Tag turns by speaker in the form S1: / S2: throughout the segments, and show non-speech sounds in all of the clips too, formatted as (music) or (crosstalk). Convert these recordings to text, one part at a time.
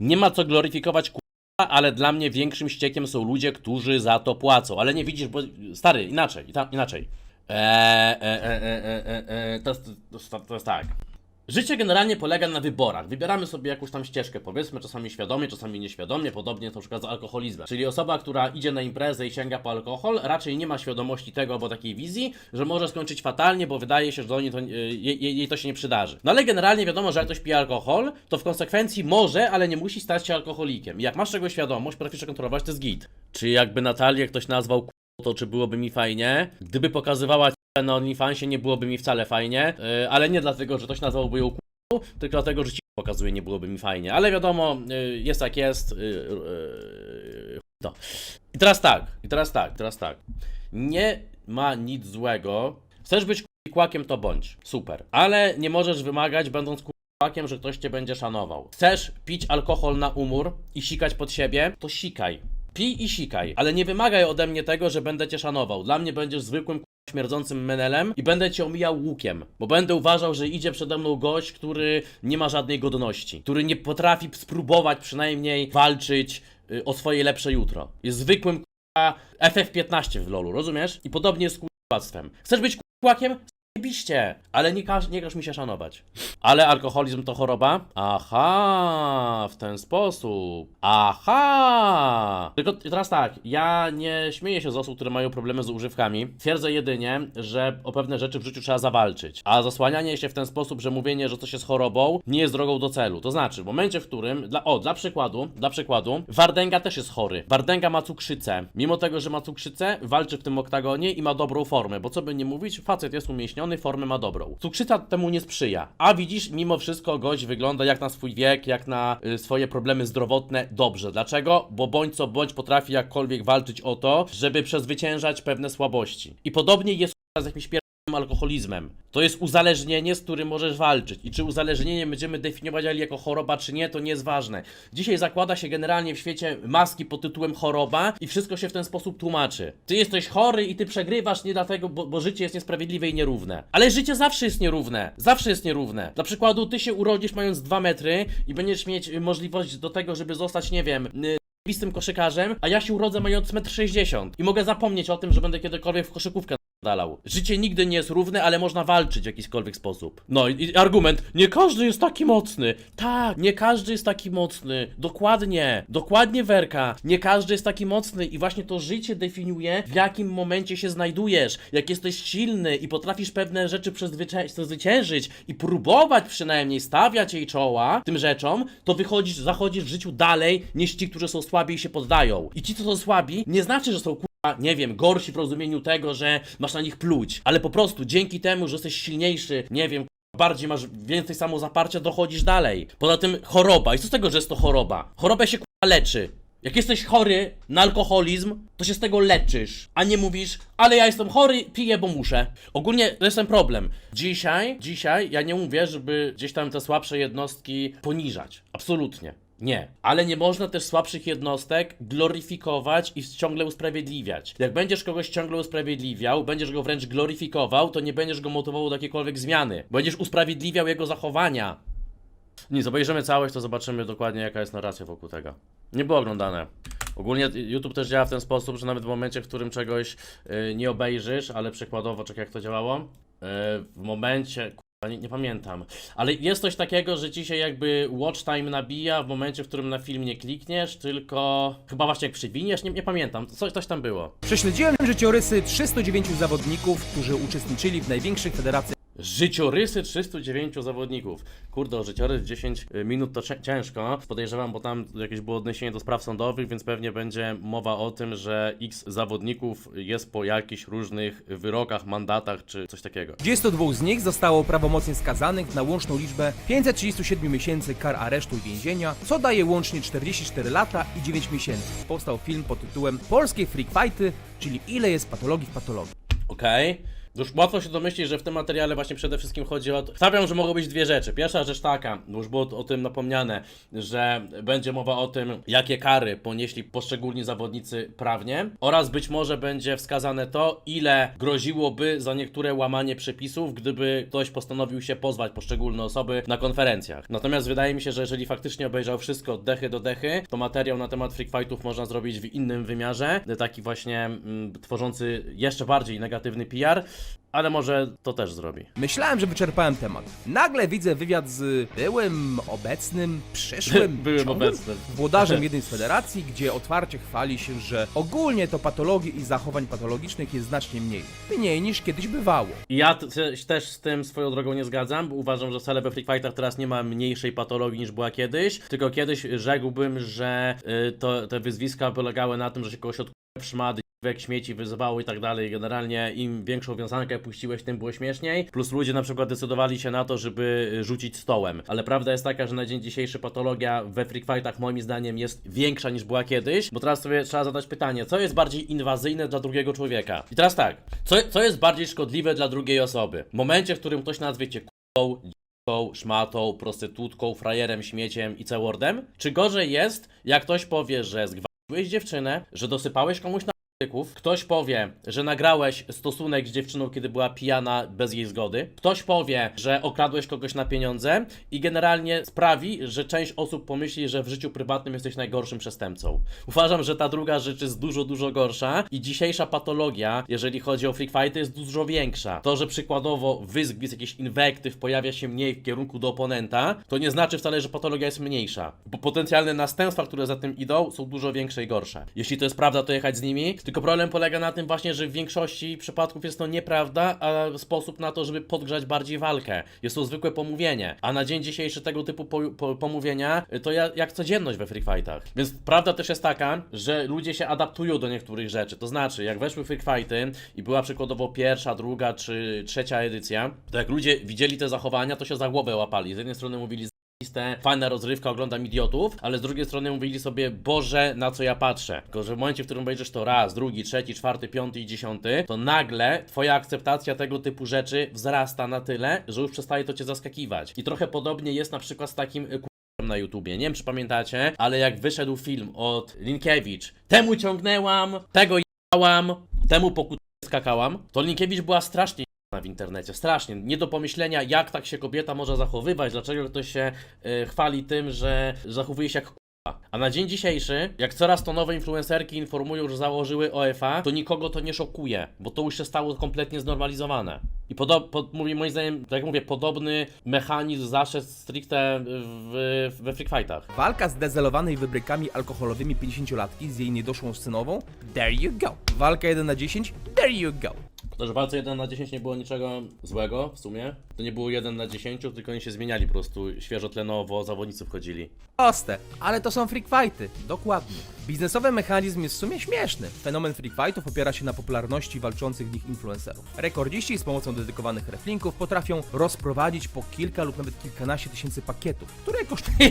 S1: Nie ma co gloryfikować kurwa, ale dla mnie większym ściekiem są ludzie, którzy za to płacą. Ale nie widzisz, bo stary, inaczej, inaczej. Eee, e, e, e, e, e, to, jest- to, to jest tak. Życie generalnie polega na wyborach. Wybieramy sobie jakąś tam ścieżkę, powiedzmy, czasami świadomie, czasami nieświadomie, podobnie to na przykład z alkoholizmem. Czyli osoba, która idzie na imprezę i sięga po alkohol, raczej nie ma świadomości tego albo takiej wizji, że może skończyć fatalnie, bo wydaje się, że do niej to, y, jej, jej to się nie przydarzy. No ale generalnie wiadomo, że jak ktoś pije alkohol, to w konsekwencji może, ale nie musi stać się alkoholikiem. Jak masz tego świadomość, potrafisz kontrolować, to jest git. Czy jakby Natalię ktoś nazwał to czy byłoby mi fajnie? Gdyby pokazywała na OnlyFansie, nie byłoby mi wcale fajnie, yy, ale nie dlatego, że ktoś nazwałby ją k***, tylko dlatego, że ci pokazuje, nie byłoby mi fajnie. Ale wiadomo, yy, jest jak jest. Yy, yy, to. I teraz tak, i teraz tak, teraz tak. Nie ma nic złego. Chcesz być kłakiem, to bądź. Super. Ale nie możesz wymagać, będąc kłakiem, że ktoś cię będzie szanował. Chcesz pić alkohol na umór i sikać pod siebie, to sikaj. Pij i sikaj, ale nie wymagaj ode mnie tego, że będę cię szanował. Dla mnie będziesz zwykłym śmierdzącym menelem i będę cię omijał łukiem, bo będę uważał, że idzie przede mną gość, który nie ma żadnej godności, który nie potrafi spróbować przynajmniej walczyć y, o swoje lepsze jutro. Jest zwykłym k***a, FF15 w LoLu, rozumiesz? I podobnie z k***actwem. Chcesz być kłakiem? Zajebiście, ale nie każ, nie każ mi się szanować. Ale alkoholizm to choroba? Aha, w ten sposób. Aha! Tylko teraz tak, ja nie śmieję się z osób, które mają problemy z używkami. Twierdzę jedynie, że o pewne rzeczy w życiu trzeba zawalczyć. A zasłanianie się w ten sposób, że mówienie, że coś jest chorobą, nie jest drogą do celu. To znaczy, w momencie, w którym, dla, o, dla przykładu, dla przykładu, Wardęga też jest chory. Wardęga ma cukrzycę. Mimo tego, że ma cukrzycę, walczy w tym oktagonie i ma dobrą formę, bo co by nie mówić, facet jest umieśniony, formę ma dobrą. Cukrzyca temu nie sprzyja. A widzisz, mimo wszystko gość wygląda jak na swój wiek, jak na y, swoje problemy zdrowotne dobrze. Dlaczego? Bo bądź co bądź potrafi jakkolwiek walczyć o to, żeby przezwyciężać pewne słabości. I podobnie jest z jakimś pier alkoholizmem. To jest uzależnienie, z którym możesz walczyć. I czy uzależnienie będziemy definiować jako choroba, czy nie, to nie jest ważne. Dzisiaj zakłada się generalnie w świecie maski pod tytułem choroba i wszystko się w ten sposób tłumaczy. Ty jesteś chory i ty przegrywasz nie dlatego, bo, bo życie jest niesprawiedliwe i nierówne. Ale życie zawsze jest nierówne. Zawsze jest nierówne. Dla przykładu, ty się urodzisz mając 2 metry i będziesz mieć y, możliwość do tego, żeby zostać, nie wiem, y, zajebistym koszykarzem, a ja się urodzę mając 1,60 m i mogę zapomnieć o tym, że będę kiedykolwiek w koszykówkę dalał. Życie nigdy nie jest równe, ale można walczyć w jakikolwiek sposób. No i, argument, nie każdy jest taki mocny. Tak, nie każdy jest taki mocny. Dokładnie, dokładnie Werka. Nie każdy jest taki mocny i właśnie to życie definiuje, w jakim momencie się znajdujesz. Jak jesteś silny i potrafisz pewne rzeczy przezwycię- przezwyciężyć i próbować przynajmniej stawiać jej czoła tym rzeczom, to wychodzisz, zachodzisz w życiu dalej niż ci, którzy są słabi i się poddają. I ci, co są słabi, nie znaczy, że są nie wiem, gorsi w rozumieniu tego, że masz na nich pluć, ale po prostu dzięki temu, że jesteś silniejszy, nie wiem, bardziej masz więcej samozaparcia, dochodzisz dalej. Poza tym choroba. I co z tego, że jest to choroba? Chorobę się k***a leczy. Jak jesteś chory na alkoholizm, to się z tego leczysz, a nie mówisz, ale ja jestem chory, piję, bo muszę. Ogólnie to jest ten problem. Dzisiaj, dzisiaj ja nie mówię, żeby gdzieś tam te słabsze jednostki poniżać. Absolutnie. Nie, ale nie można też słabszych jednostek gloryfikować i ciągle usprawiedliwiać. Jak będziesz kogoś ciągle usprawiedliwiał, będziesz go wręcz gloryfikował, to nie będziesz go motywował do jakiejkolwiek zmiany. Będziesz usprawiedliwiał jego zachowania. Nic, obejrzymy całość, to zobaczymy dokładnie jaka jest narracja wokół tego. Nie było oglądane. Ogólnie YouTube też działa w ten sposób, że nawet w momencie, w którym czegoś y, nie obejrzysz, ale przykładowo, czekaj jak to działało, y, w momencie, nie, nie pamiętam, ale jest coś takiego, że ci się jakby watch time nabija w momencie, w którym na film nie klikniesz, tylko chyba właśnie jak przywiniesz, nie, nie pamiętam, coś, coś tam było.
S2: Prześledziłem życiorysy 309 zawodników, którzy uczestniczyli w największych federacjach
S1: Życiorysy 309 zawodników. Kurde, o życiorys 10 minut to ciężko. Podejrzewam, bo tam jakieś było odniesienie do spraw sądowych, więc pewnie będzie mowa o tym, że x zawodników jest po jakichś różnych wyrokach, mandatach czy coś takiego.
S2: 22 z nich zostało prawomocnie skazanych na łączną liczbę 537 miesięcy kar aresztu i więzienia, co daje łącznie 44 lata i 9 miesięcy. Powstał film pod tytułem Polskie Freak Fighty, czyli ile jest patologii w patologii.
S1: Okej. Już łatwo się domyślić, że w tym materiale właśnie przede wszystkim chodzi o. Stawiam, że mogą być dwie rzeczy. Pierwsza rzecz taka, już było o tym napomniane, że będzie mowa o tym, jakie kary ponieśli poszczególni zawodnicy prawnie oraz być może będzie wskazane to, ile groziłoby za niektóre łamanie przepisów, gdyby ktoś postanowił się pozwać poszczególne osoby na konferencjach. Natomiast wydaje mi się, że jeżeli faktycznie obejrzał wszystko od dechy do dechy, to materiał na temat freak fightów można zrobić w innym wymiarze, taki właśnie mm, tworzący jeszcze bardziej negatywny PR, ale może to też zrobi.
S2: Myślałem, że wyczerpałem temat. Nagle widzę wywiad z byłym, obecnym, przyszłym, (laughs)
S1: Byłym
S2: ciągłym
S1: obecnym. (laughs)
S2: włodarzem jednej z federacji, gdzie otwarcie chwali się, że ogólnie to patologii i zachowań patologicznych jest znacznie mniej. Mniej niż kiedyś bywało.
S1: Ja t- też z tym swoją drogą nie zgadzam, bo uważam, że wcale we Freak Fightach teraz nie ma mniejszej patologii niż była kiedyś, tylko kiedyś rzekłbym, że y, to, te wyzwiska polegały na tym, że się kogoś od szmady, jak śmieci wyzywało i tak dalej. Generalnie im większą wiązankę puściłeś, tym było śmieszniej. Plus ludzie na przykład decydowali się na to, żeby rzucić stołem. Ale prawda jest taka, że na dzień dzisiejszy patologia we Freak Fightach moim zdaniem jest większa niż była kiedyś, bo teraz sobie trzeba zadać pytanie, co jest bardziej inwazyjne dla drugiego człowieka? I teraz tak, co, co jest bardziej szkodliwe dla drugiej osoby? W momencie, w którym ktoś nazwie cię k***ą, d***ą, szmatą, prostytutką, frajerem, śmieciem i całordem? Czy gorzej jest, jak ktoś powie, że zgwałciłeś dziewczynę, że dosypałeś komuś na. Ktoś powie, że nagrałeś stosunek z dziewczyną, kiedy była pijana bez jej zgody. Ktoś powie, że okradłeś kogoś na pieniądze i generalnie sprawi, że część osób pomyśli, że w życiu prywatnym jesteś najgorszym przestępcą. Uważam, że ta druga rzecz jest dużo, dużo gorsza i dzisiejsza patologia, jeżeli chodzi o freak fighty, jest dużo większa. To, że przykładowo wyzgwizd, jakiś inwektyw pojawia się mniej w kierunku do oponenta, to nie znaczy wcale, że patologia jest mniejsza, bo potencjalne następstwa, które za tym idą, są dużo większe i gorsze. Jeśli to jest prawda, to jechać z nimi, tylko problem polega na tym właśnie, że w większości przypadków jest to nieprawda, a sposób na to, żeby podgrzać bardziej walkę. Jest to zwykłe pomówienie, a na dzień dzisiejszy tego typu po, po, pomówienia y, to ja, jak codzienność we free fightach. Więc prawda też jest taka, że ludzie się adaptują do niektórych rzeczy. To znaczy, jak weszły free fighty i była przykładowo pierwsza, druga czy trzecia edycja, to jak ludzie widzieli te zachowania, to się za głowę łapali. Z jednej strony mówili fajna rozrywka, oglądam idiotów, ale z drugiej strony mówili sobie, Boże, na co ja patrzę. Tylko, że w momencie, w którym obejrzysz to raz, drugi, trzeci, czwarty, piąty i dziesiąty, to nagle twoja akceptacja tego typu rzeczy wzrasta na tyle, że już przestaje to cię zaskakiwać. I trochę podobnie jest na przykład z takim k***em na YouTubie. Nie wiem, czy pamiętacie, ale jak wyszedł film od Linkiewicz, temu ciągnęłam, tego jałam, temu pokut skakałam, to Linkiewicz była strasznie w internecie. Strasznie. Nie do pomyślenia, jak tak się kobieta może zachowywać, dlaczego ktoś się y, chwali tym, że zachowuje się jak k***a. A na dzień dzisiejszy, jak coraz to nowe influencerki informują, że założyły OFA, to nikogo to nie szokuje, bo to już się stało kompletnie znormalizowane. I podo- pod, moim zdaniem, tak jak mówię, podobny mechanizm zaszedł stricte w, w, we freak fightach.
S2: Walka z dezelowanej wybrykami alkoholowymi 50-latki z jej niedoszłą synową? There you go. Walka 1 na 10? There you go.
S1: To, że walce 1 na 10 nie było niczego złego w sumie, to nie było 1 na 10, tylko oni się zmieniali po prostu, świeżotlenowo zawodnicy wchodzili.
S2: Proste, ale to są freak fighty. Dokładnie. Biznesowy mechanizm jest w sumie śmieszny. Fenomen freak fightów opiera się na popularności walczących w nich influencerów. Rekordziści z pomocą dedykowanych reflinków potrafią rozprowadzić po kilka lub nawet kilkanaście tysięcy pakietów, które kosztują (laughs)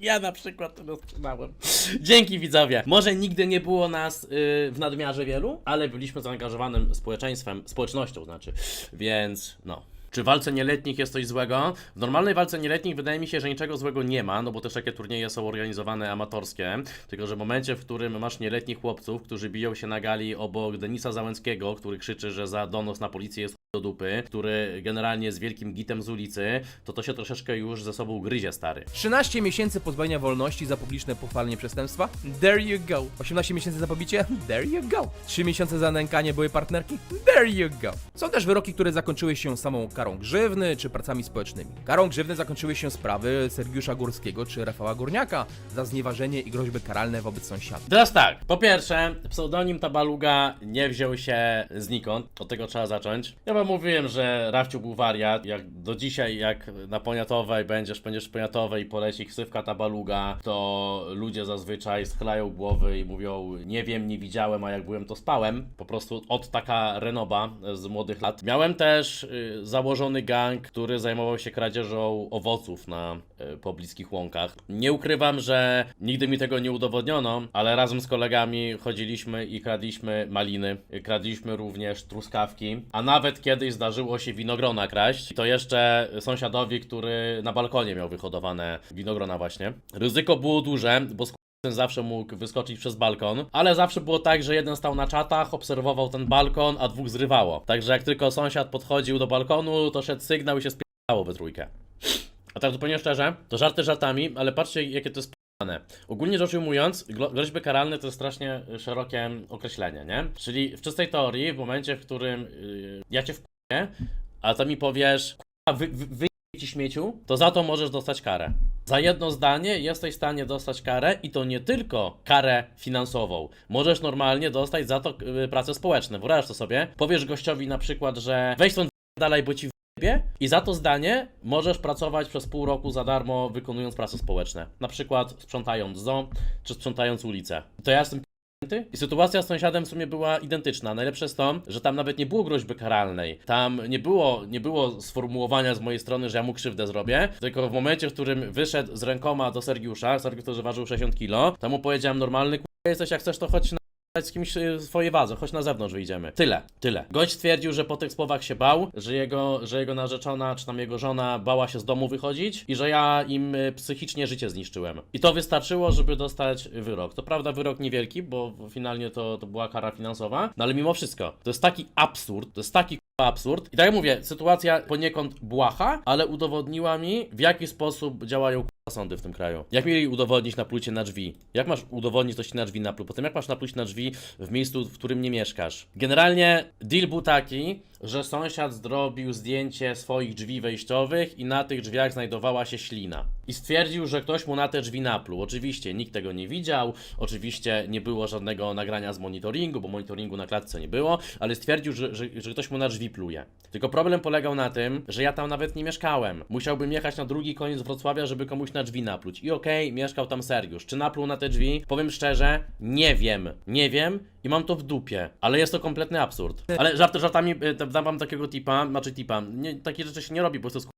S1: ja na przykład tego sprzedałem. Dzięki widzowie. Może nigdy nie było nas y, w nadmiarze wielu, ale byliśmy zaangażowanym społeczeństwem, społecznością znaczy, więc no. Czy w walce nieletnich jest coś złego? W normalnej walce nieletnich wydaje mi się, że niczego złego nie ma, no bo też takie turnieje są organizowane amatorskie. Tylko, że w momencie, w którym masz nieletnich chłopców, którzy biją się na gali obok Denisa Załęckiego, który krzyczy, że za donos na policję jest do dupy, który generalnie jest wielkim gitem z ulicy, to to się troszeczkę już ze sobą gryzie, stary.
S2: 13 miesięcy pozbawienia wolności za publiczne pochwalenie przestępstwa? There you go. 18 miesięcy za pobicie? There you go. 3 miesiące za nękanie byłej partnerki? There you go. Są też wyroki, które zakończyły się samą karą grzywny czy pracami społecznymi. Karą grzywny zakończyły się sprawy Sergiusza Górskiego czy Rafała Górniaka za znieważenie i groźby karalne wobec sąsiadów.
S1: Teraz tak, po pierwsze, pseudonim Tabaluga nie wziął się znikąd, od tego trzeba zacząć. Ja mówiłem, że Rafciu był wariat. Jak do dzisiaj, jak na poniatowej będziesz, będziesz poniatowej i poleci ksywka tabaluga, to ludzie zazwyczaj schylają głowy i mówią, nie wiem, nie widziałem, a jak byłem, to spałem. Po prostu od taka renoba z młodych lat. Miałem też y, założony gang, który zajmował się kradzieżą owoców na y, pobliskich łąkach. Nie ukrywam, że nigdy mi tego nie udowodniono, ale razem z kolegami chodziliśmy i kradliśmy maliny, kradliśmy również truskawki, a nawet kiedyś zdarzyło się winogrona kraść. I to jeszcze sąsiadowi, który na balkonie miał wyhodowane winogrona właśnie. Ryzyko było duże, bo ten zawsze mógł wyskoczyć przez balkon, ale zawsze było tak, że jeden stał na czatach, obserwował ten balkon, a dwóch zrywało. Także jak tylko sąsiad podchodził do balkonu, to szedł sygnał i się spierało we trójkę. A tak zupełnie szczerze, to żarty żartami, ale patrzcie jakie to jest. Ogólnie rzecz ujmując, groźby karalne to jest strasznie szerokie określenie, nie? Czyli w czystej teorii, w momencie, w którym yy, ja cię wkuję, a to mi powiesz, k***a, wy, wy, ci śmieciu, to za to możesz dostać karę. Za jedno zdanie jesteś w stanie dostać karę i to nie tylko karę finansową. Możesz normalnie dostać za to y, prace społeczne. Wyobraź to sobie. Powiesz gościowi na przykład, że weź stąd dalej, bo ci i za to zdanie możesz pracować przez pół roku za darmo, wykonując prace społeczne. Na przykład sprzątając zoo, czy sprzątając ulicę. To ja jestem. I sytuacja z sąsiadem w sumie była identyczna. Najlepsze jest to, że tam nawet nie było groźby karalnej. Tam nie było, nie było sformułowania z mojej strony, że ja mu krzywdę zrobię, tylko w momencie, w którym wyszedł z rękoma do Sergiusza, Sergiusz że ważył 60 kg, to mu powiedziałem normalny jesteś jak chcesz, to chodź na z kimś y, swoje wadze, chodź na zewnątrz wyjdziemy. Tyle, tyle. Gość stwierdził, że po tych słowach się bał, że jego, że jego narzeczona, czy tam jego żona bała się z domu wychodzić i że ja im y, psychicznie życie zniszczyłem. I to wystarczyło, żeby dostać wyrok. To prawda wyrok niewielki, bo finalnie to, to była kara finansowa, no ale mimo wszystko, to jest taki absurd, to jest taki absurd. I tak jak mówię, sytuacja poniekąd błaha, ale udowodniła mi, w jaki sposób działają sądy w tym kraju. Jak mieli udowodnić naplucie na drzwi? Jak masz udowodnić, że ci na drzwi napluł? Potem jak masz napluć na drzwi w miejscu, w którym nie mieszkasz? Generalnie deal był taki, że sąsiad zrobił zdjęcie swoich drzwi wejściowych i na tych drzwiach znajdowała się ślina. I stwierdził, że ktoś mu na te drzwi napluł. Oczywiście nikt tego nie widział, oczywiście nie było żadnego nagrania z monitoringu, bo monitoringu na klatce nie było, ale stwierdził, że, że, że ktoś mu na drzwi pluje. Tylko problem polegał na tym, że ja tam nawet nie mieszkałem. Musiałbym jechać na drugi koniec Wrocławia, żeby komuś na drzwi napluć. I okej, mieszkał tam Sergiusz. Czy napluł na te drzwi? Powiem szczerze, nie wiem. Nie wiem i mam to w dupie. Ale jest to kompletny absurd. Ale żarty żartami, y, dam wam takiego tipa, znaczy tipa. Nie, takie rzeczy się nie robi, jest państwo,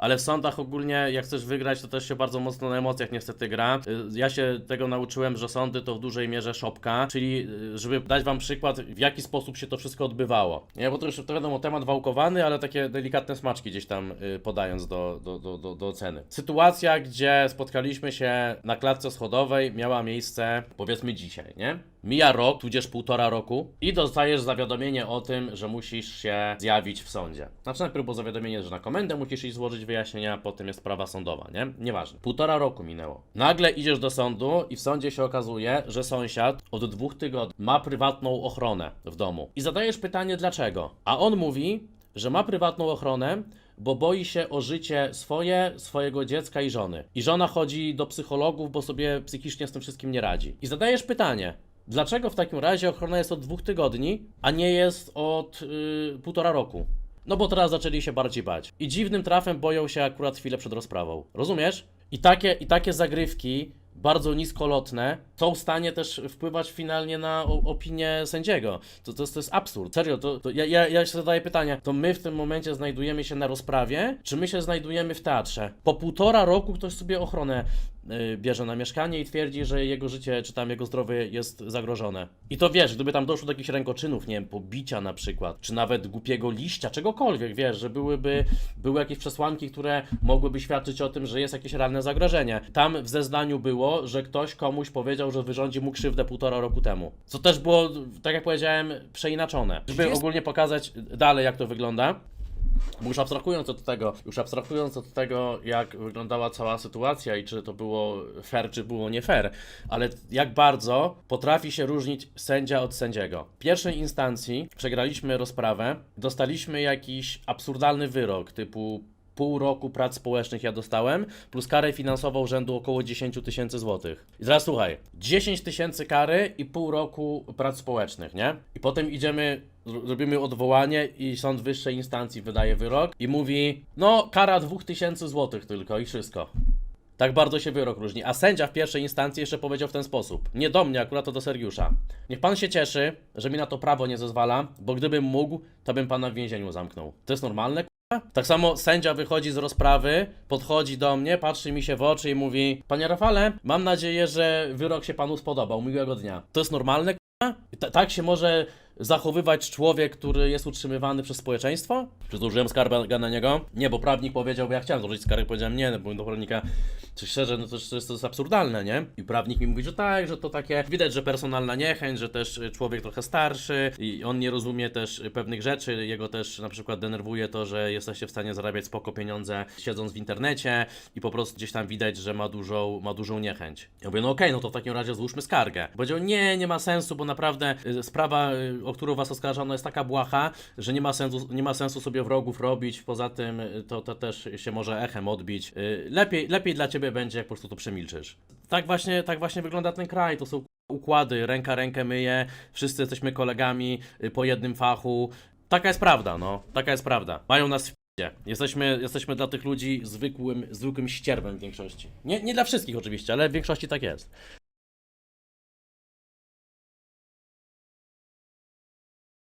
S1: ale w sądach ogólnie jak chcesz wygrać, to też się bardzo mocno na emocjach niestety gra. Y, Ja się tego nauczyłem, że sądy to w dużej mierze szopka, czyli y, żeby dać wam przykład, w jaki sposób się to wszystko odbywało. Nie, bo to już to wiadomo, temat wałkowany, ale takie delikatne smaczki gdzieś tam y, podając do, do, do, do, do. Sytuacja, gdzie spotkaliśmy się na klatce schodowej miała miejsce powiedzmy dzisiaj, nie? Mija rok, tudzież półtora roku i dostajesz zawiadomienie o tym, że musisz się zjawić w sądzie. Znaczy najpierw było zawiadomienie, że na komendę musisz iść złożyć wyjaśnienia, potem jest sprawa sądowa, nie? Nieważne. Półtora roku minęło. Nagle idziesz do sądu i w sądzie się okazuje, że sąsiad od dwóch tygodni ma prywatną ochronę w domu. I zadajesz pytanie dlaczego? A on mówi, że ma prywatną ochronę, bo boi się o życie swoje, swojego dziecka i żony. I żona chodzi do psychologów, bo sobie psychicznie z tym wszystkim nie radzi. I zadajesz pytanie, dlaczego w takim razie ochrona jest od dwóch tygodni, a nie jest od yy, półtora roku? No bo teraz zaczęli się bardziej bać. I dziwnym trafem boją się akurat chwilę przed rozprawą. Rozumiesz? I takie, i takie zagrywki, bardzo niskolotne, są w stanie też wpływać finalnie na o, opinię sędziego. To, to, jest, to jest absurd. Serio, to, to ja, ja, ja się zadaję pytanie, to my w tym momencie znajdujemy się na rozprawie, czy my się znajdujemy w teatrze? Po półtora roku ktoś sobie ochronę bierze na mieszkanie i twierdzi, że jego życie, czy tam jego zdrowie jest zagrożone. I to wiesz, gdyby tam doszło do jakichś rękoczynów, nie wiem, pobicia na przykład, czy nawet głupiego liścia, czegokolwiek, wiesz, że byłyby, były jakieś przesłanki, które mogłyby świadczyć o tym, że jest jakieś realne zagrożenie. Tam w zeznaniu było, że ktoś komuś powiedział, że wyrządzi mu krzywdę półtora roku temu. Co też było, tak jak powiedziałem, przeinaczone. Żeby ogólnie pokazać dalej, jak to wygląda. Bo już abstrahując od tego, już abstrahując od tego, jak wyglądała cała sytuacja i czy to było fair, czy było nie fair, ale jak bardzo potrafi się różnić sędzia od sędziego. W pierwszej instancji przegraliśmy rozprawę, dostaliśmy jakiś absurdalny wyrok typu pół roku prac społecznych ja dostałem, plus karę finansową rzędu około 10 tysięcy złotych. I teraz słuchaj, 10 tysięcy kary i pół roku prac społecznych, nie? I potem idziemy, robimy odwołanie i sąd wyższej instancji wydaje wyrok i mówi, no kara 2000 złotych tylko i wszystko. Tak bardzo się wyrok różni. A sędzia w pierwszej instancji jeszcze powiedział w ten sposób. Nie do mnie, akurat to do Sergiusza. Niech pan się cieszy, że mi na to prawo nie zezwala, bo gdybym mógł, to bym pana w więzieniu zamknął. To jest normalne, k***a? Tak samo sędzia wychodzi z rozprawy, podchodzi do mnie, patrzy mi się w oczy i mówi Panie Rafale, mam nadzieję, że wyrok się panu spodobał. Miłego dnia. To jest normalne, k***a? Tak się może zachowywać człowiek, który jest utrzymywany przez społeczeństwo? Czy złożyłem skargę na niego? Nie, bo prawnik powiedział, bo ja chciałem złożyć skargę, powiedziałem nie, bo do prawnika, czy szczerze, no to, to, jest, to jest absurdalne, nie? I prawnik mi mówi, że tak, że to takie, widać, że personalna niechęć, że też y, człowiek trochę starszy i on nie rozumie też y, pewnych rzeczy, jego też na przykład denerwuje to, że jesteście w stanie zarabiać spoko pieniądze siedząc w internecie i po prostu gdzieś tam widać, że ma dużą, ma dużą niechęć. Ja mówię, no okej, no to w takim razie złóżmy skargę. Powiedział, nie, nie ma sensu, bo naprawdę y, sprawa, o którą was oskarżano jest taka błaha, że nie ma sensu, nie ma sensu sobie wrogów robić, poza tym to, to też się może echem odbić. Lepiej, lepiej dla ciebie będzie, jak po prostu to przemilczysz. Tak właśnie, tak właśnie wygląda ten kraj, to są układy, ręka rękę myje, wszyscy jesteśmy kolegami y, po jednym fachu. Taka jest prawda, no, taka jest prawda. Mają nas w. Jesteśmy, jesteśmy dla tych ludzi zwykłym, zwykłym ścierwem w większości. Nie, nie dla wszystkich oczywiście, ale w większości tak jest.